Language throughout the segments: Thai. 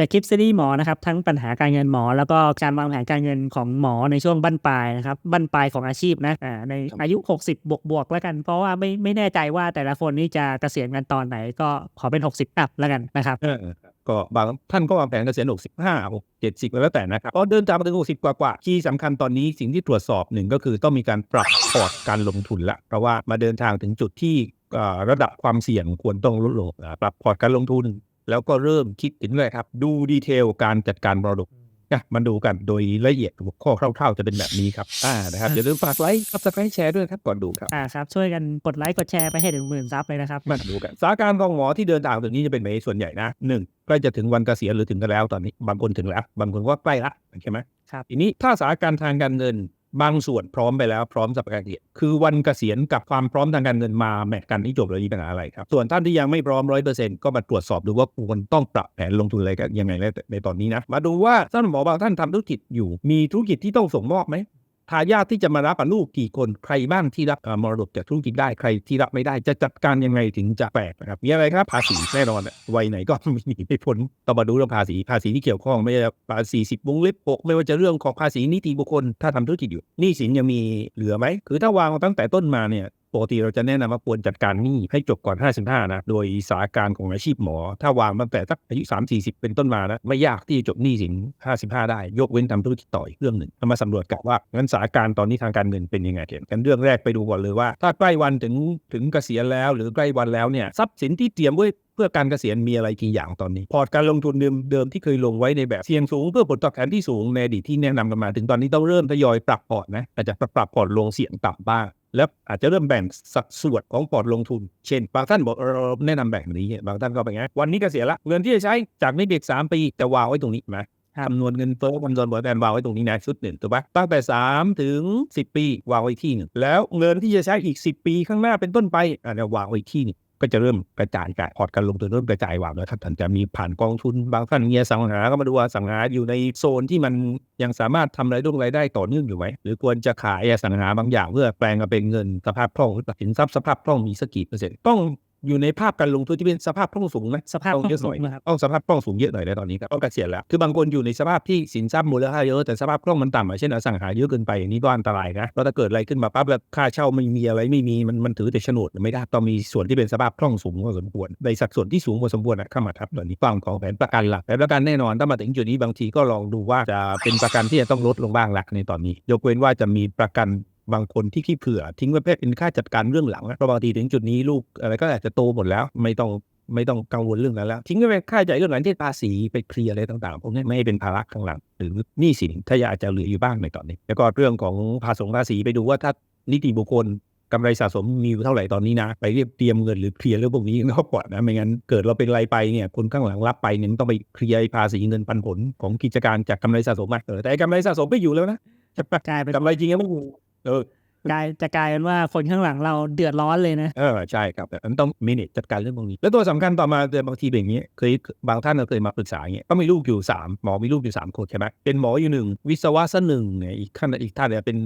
แต่คลิปซีรีส์หมอนะครับทั้งปัญหาการเงินหมอ แล้วก็การวางแผนการเงินของหมอในช่วงบั้นปลายนะครับบั้นปลายของอาชีพนะอ่าในอายุ 60 บวกบวกๆแล้วกัน เพราะว่าไม่ไม่แน่ใจว่าแต่ละคนนี่จะเกษียณกันตอนไหนก็ขอเป็น 60 อัพแล้วกันนะครับเออก็บางท่านก็วางแผนเกษียณ65 6 70แล้วแต่นะครับก็เดินทางมาถึง60 กว่ากว่าคีย์สำคัญตอนนี้สิ่งที่ตรวจสอบหนึ่งก็คือต้องมีการปรับพอร์ตการลงทุนละเพราะว่ามาเดินทางถึงจุดที่เอ่อระดับความเสี่ยงควรต้องลดลงอ่าปรับพอร์ตการลงทุน แล้วก็เริ่มคิดถึงเลยครับ ดูดีเทลการจัดการมรดกนะมาดูกันโดยละเอียดหัวข้อคร่าวๆจะเป็นแบบนี้ครับอ่านะครับอย่าลืมฝากไลค์ซับสไครต์แชร์ด้วยครับก่อนดูครับอ่าครับ ช่วยกันกดไลค์กดแชร์ไปให้ถึงหมื่นซับเลยนะครับมาดูกันสถานการณ์ของหมอที่เดินทางถึงนี้จะเป็นแบบนี้ส่วนใหญ่นะหนึ่งใกล้จะถึงวันเกษียณหรือถึงกันแล้วตอนนี้ บางคนถึงแล้ว บางคนก็ใกล้ละใช่ไหมครับทีนี้ถ้าสถานการณ์ทางการเงิน บางส่วนพร้อมไปแล้วพร้อมสำหรับการเกษียณคือวันเกษียณกับความพร้อมทางการเงินมาแมทกันที่จบเลยมีปัญหาอะไรครับ ส่วนท่านที่ยังไม่พร้อมร้อยเปอร์เซ็นต์ก็มาตรวจสอบดูว่าควรต้องปรับแผนลงทุนอะไรกันยังไงในในตอนนี้นะ มาดูว่าท่านหมอบางท่านทำธุรกิจอยู่ มีธุรกิจที่ต้องส่งมอบไหม ทายาทที่จะมารับกับลูกกี่คนใครบ้างที่รับมรดกจากธุรกิจได้ใครที่รับไม่ได้จะจัดการยังไงถึงจะแปลกนะครับมีอะไรครับภาษีแน่นอนวัยไหนก็ไม่หนีไม่พ้นต้องมาดูเรื่องภาษีภาษีที่เกี่ยวข้องไม่ว่าภาษีสิบวงเล็บหกไม่ว่าจะเรื่องของภาษีนิติบุคคลถ้าทำธุรกิจอยู่หนี้สินยังมีเหลือไหมคือถ้าวางตั้งแต่ต้นมาเนี่ย ปกติเราจะแนะนำว่าควรจัดการหนี้ให้จบก่อน 55 นะ โดยสาการของอาชีพหมอ ถ้าวางตั้งแต่สักอายุ 3 40 เป็นต้นมานะ ไม่ยากที่จะจบหนี้สิน 55 ได้ ยกเว้นทำธุรกิจต่ออีกเรื่องหนึ่งมาสำรวจกันว่างั้นสาการตอนนี้ทางการเงินเป็นยังไงเห็นกันเรื่องแรกไปดูก่อนเลยว่า ถ้าใกล้วันถึงถึงเกษียณแล้ว หรือใกล้วันแล้วเนี่ยทรัพย์สินที่เตรียมไว้เพื่อการเกษียณมีอะไรกี่อย่างตอนนี้ พอร์ตการลงทุนเดิมเดิมที่เคยลงไว้ในแบบเสี่ยงสูงเพื่อผลตอบแทนที่สูงในอดีตที่แนะนำกันมา ถึงตอนนี้ต้องเริ่มทยอยปรับพอร์ตนะอาจจะปรับพอร์ตลงเสี่ยงต่ำบ้าง แล้วอาจจะเริ่มแบ่งสัดส่วนของพอร์ตลงทุน เช่น บางท่านบอกเออเราแนะนำแบ่งแบบนี้ บางท่านก็เป็นไงวันนี้เกษียณละเงินที่จะใช้จากนี้เด็กสามปีแต่วางไว้ตรงนี้ไหมครับคำนวณเงินเฟ้อคำนวณผลตอบแทนวางไว้ตรงนี้นะชุดหนึ่งถูกปะตั้งแต่สามถึงสิบปีวางไว้ที่หนึ่งแล้วเงินที่จะใช้อีกสิบปีข้างหน้าเป็นต้นไปอะเดี๋ยววางไว้อีกที่หนึ่ง ก็จะเริ่มกระจายการพอร์ตการลงทุนเริ่มกระจายวางแล้วท่านจะมีผ่านกองทุนบางท่านมีอสังหาก็มาดูว่าสังหาอยู่ในโซนที่มันยังสามารถทำรายได้รายได้ต่อเนื่องอยู่ไหมหรือควรจะขายสังหาบางอย่างเพื่อแปลงมาเป็นเงินสภาพคล่องหรือสินทรัพย์สภาพคล่องมีสักกี่เปอร์เซ็นต์ต้อง อยู่ในภาพการลงทุนที่เป็นสภาพคล่องสูงไหมสภาพต้องเยอะหน่อยคล่องสูงนะครับต้องสภาพคล่องสูงเยอะหน่อยในตอนนี้ครับต้องเกษียณแล้วคือบางคนอยู่ในสภาพที่สินทรัพย์มูลค่าเยอะแต่สภาพคล่องมันต่ำอะเช่นอสังหาเยอะเกินไปอย่างนี้ก็อันตรายนะแล้วถ้าเกิดอะไรขึ้นมาปั๊บแล้วค่าเช่าไม่มีอะไรไม่มีมันมันถือแต่โฉนดไม่ได้ต้องมีส่วนที่เป็นสภาพคล่องสูงพอสมควรในสัดส่วนที่สูงพอสมควรนะเข้ามาทับตอนนี้ฟังของแผนประกันหลักแผนประกันแน่นอนถ้ามาถึงจุดนี้บางทีก็ลองดูว่าจะเป็นประกันที่จะต้องลดลงบ้างละในตอนนี้ ยกเว้นว่าจะมีประกัน บางคนที่ขี้เผื่อทิ้งไว้เพื่อเป็นค่าจัดการเรื่องหลังนะเพราะบางทีถึงจุดนี้ลูกอะไรก็อาจจะโตหมดแล้ว ไม่ต้องไม่ต้องกังวลเรื่องนั้นแล้ว ทิ้งไว้เป็นค่าใช้จ่ายเรื่องหลังที่ภาษีไปเคลียร์อะไรต่างๆพวกนี้ไม่ให้เป็นภาระข้างหลัง หรือหนี้สินถ้าอยากจะเหลืออยู่บ้างในตอนนี้ แล้วก็เรื่องของภาษีภาษีไปดูว่าถ้านิติบุคคลกำไรสะสมมีอยู่เท่าไหร่ตอนนี้นะ ไปเรียบเตรียมเงินหรือเคลียร์เรื่องพวกนี้นอกก่อนนะไม่งั้นเกิดเราเป็นไรไปเนี่ยคนข้างหลังรับไปเนี่ยต้องไปเคลียร์ภาษีเงินปันผลของกิจการจากกำไรสะสมมาเออแต่ไอ้กำไรสะสมไม่อยู่แล้วนะใช่ปะกลายเป็นกำไรจริงยังไม่อยู่เออ กลายจะกลายเป็นว่าคนข้างหลังเราเดือดร้อนเลยนะ เออใช่ครับแต่มันต้องมินิจัดการเรื่องพวกนี้ แล้วตัวสำคัญต่อมาเดือนบางทีเป็นอย่างนี้เคยบางท่านเราเคยมาปรึกษาอย่างเงี้ยก็มีลูกอยู่สามหมอมีลูกอยู่สามคนใช่ไหมเป็นหมออยู่หนึ่งวิศวะซะหนึ่งเนี่ยอีกท่านอีกท่านเนี่ยเป็น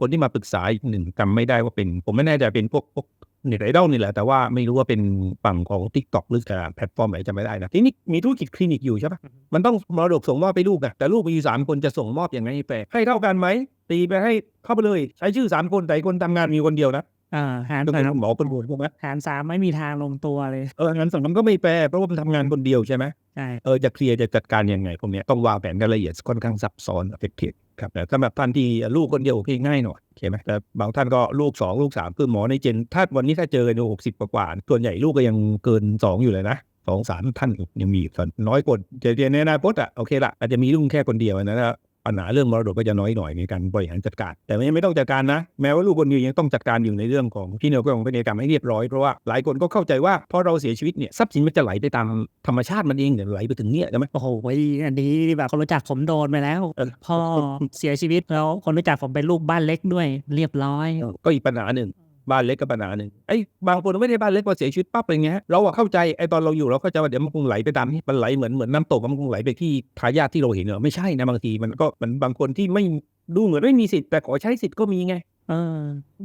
คนที่มาปรึกษาอีกหนึ่งจำไม่ได้ว่าเป็น ผมไม่แน่ใจเป็นพวกพวกเน็ตไอดอลนี่แหละ แต่ว่าไม่รู้ว่าเป็นฝั่งของทิกตอกหรือแพลตฟอร์มไหนจำไม่ได้นะ ทีนี้มีธุรกิจคลินิกอยู่ใช่ปะมันต้องมรดกส่งมอบไปลูกอะแต่ลูกมีอยู่สามคนจะส่งมอบยังไงให้แฟร์ให้เท่ากันไหมตีไปให้ เข้าไปเลย ใช้ชื่อสามคนแต่อีกคนทำงานมีคนเดียวนะอ่าหารต้องหารเป็นหมอคนเดียวถูกไหมหารสามไม่มีทางลงตัวเลยเอองั้นสังคมก็ไม่แปรเพราะว่ามันทำงานคนเดียวใช่ไหมใช่เออจะเคลียร์จะจัดการยังไงพวกเนี้ยต้องวางแผนกันละเอียดค่อนข้างซับซ้อนเอฟเฟกครับแต่สำหรับท่านที่ลูกคนเดียวโอเคง่ายหน่อยโอเคไหมแต่บางท่านก็ลูกสองลูกสามคือหมอในเจนถ้าวันนี้ถ้าเจอกันหกสิบกว่าๆส่วนใหญ่ลูกก็ยังเกินสองอยู่เลยนะสองสามท่านยังมีส่วนน้อยกว่าจะในอนาคตอะโอเคละอาจจะมีลูกแค่คนเดียวนะนะ ปัญหาเรื่องมรดกก็จะน้อยหน่อยในการบริหารจัดการ แต่ไม่ไม่ต้องจัดการนะ แม้ว่าลูกคนเดียวยังต้องจัดการอยู่ในเรื่องของพี่เนวก็ของพินัยกรรมให้เรียบร้อยเพราะว่าหลายคนก็เข้าใจว่าพอเราเสียชีวิตเนี่ยทรัพย์สินมันจะไหลไปตามธรรมชาติมันเองเนี่ยไหลไปถึงเนี่ยใช่ไหมโอ้โหอันนี้แบบคนรู้จักผมโดนไปแล้วเออพ่อเสียชีวิตแล้วคนรู้จักผมเป็นลูกบ้านเล็กด้วย เรียบร้อย ก็อีกปัญหาหนึ่ง บ้านเล็กก็ปัญหาหนึ่งไอ้บางคนไม่ได้บ้านเล็กพอเสียชีวิตปั๊บเป็นไงฮะเราอะเข้าใจไอ้ตอนเราอยู่เราเข้าใจว่าเดี๋ยวมันคงไหลไปตามนี้มันไหลเหมือนเหมือนน้ำตกมันคงไหลไปที่ทายาทที่เราเห็นเหรอไม่ใช่นะบางทีมันก็มันบางคนที่ไม่ดูเหมือนไม่มีสิทธิ์แต่ขอใช้สิทธิ์ก็มีไงเออ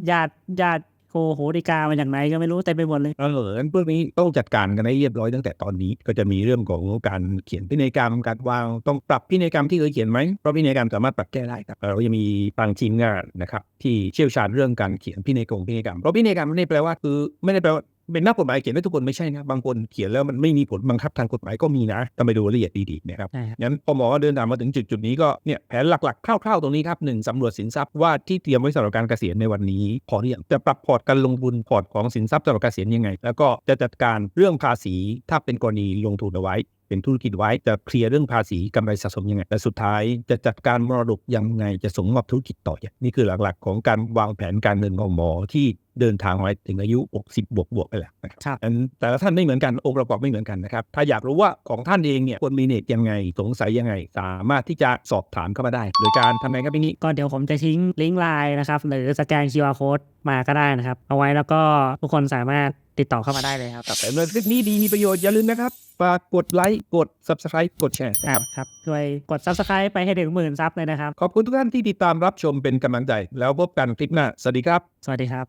ญาติญาติ กโหดิกามาจากไหนก็ไม่รู้เต็มไปหมดเลยเอองั้นพวกนี้ต้องจัดการกันให้เรียบร้อยตั้งแต่ตอนนี้ก็จะมีเรื่องของการเขียนพินัยกรรมการวางต้องปรับพินัยกรรมที่เคยเขียนไหมเพราะพินัยกรรมสามารถปรับแก้ได้ครับเราจะมีทางทีมงานนะครับที่เชี่ยวชาญเรื่องการเขียนพินัยกรรมพินัยกรรมเพราะพินัยกรรมไม่ได้แปลว่าคือไม่ได้แปลว่า เป็นนักกฎหมายเขียนได้ทุกคนไม่ใช่นะ บางคนเขียนแล้วมันไม่มีผลบังคับทางกฎหมายก็มีนะต้องไปดูรายละเอียดดีๆนะครับใช่ครับงั้นพอหมอเดินทางมาถึงจุดจุดๆนี้ก็เนี่ยแผนหลักๆคร่าวๆตรงนี้ครับหนึ่งสำรวจสินทรัพย์ว่าที่เตรียมไว้สำหรับการเกษียณในวันนี้พอหรือยังจะปรับพอร์ตการลงทุนพอร์ตของสินทรัพย์สำหรับเกษียณยังไง แล้วก็จะจัดการเรื่องภาษีถ้าเป็นกรณีลงทุนเอาไว้เป็นธุรกิจไว้จะเคลียร์เรื่องภาษีกำไรสะสมยังไงและสุดท้ายจะจัดการมรดกยังไงจะส่งมอบธุรกิจต่ออย่างนี่คือหลักๆ ของการวางแผนการเงินของหมอที่ เดินทางไว้ถึงอายุ 60 บวกบวกๆไปแล้วนะครับครับอันแต่ละท่านไม่เหมือนกันองค์ประกอบไม่เหมือนกันนะครับ ถ้าอยากรู้ว่าของท่านเองเนี่ยควรมีเนตยังไง สงสัยยังไง สามารถที่จะสอบถามเข้ามาได้ โดยการทำไงครับพี่นี้ก็เดี๋ยวผมจะทิ้งลิงก์ไลน์นะครับ หรือสแกน QR code มาก็ได้นะครับ เอาไว้แล้วก็ทุกคนสามารถติดต่อเข้ามาได้เลยครับแต่เมื่อคลิปนี้ดีมีประโยชน์อย่าลืมนะครับฝากกดไลค์กด subscribe กดแชร์ครับครับช่วยกด subscribe ไปให้ถึงหมื่นซับเลยนะครับ ขอบคุณทุกท่านที่ติดตามรับชมเป็นกำลังใจ แล้วพบกันคลิปหน้า สวัสดีครับ สวัสดีครับ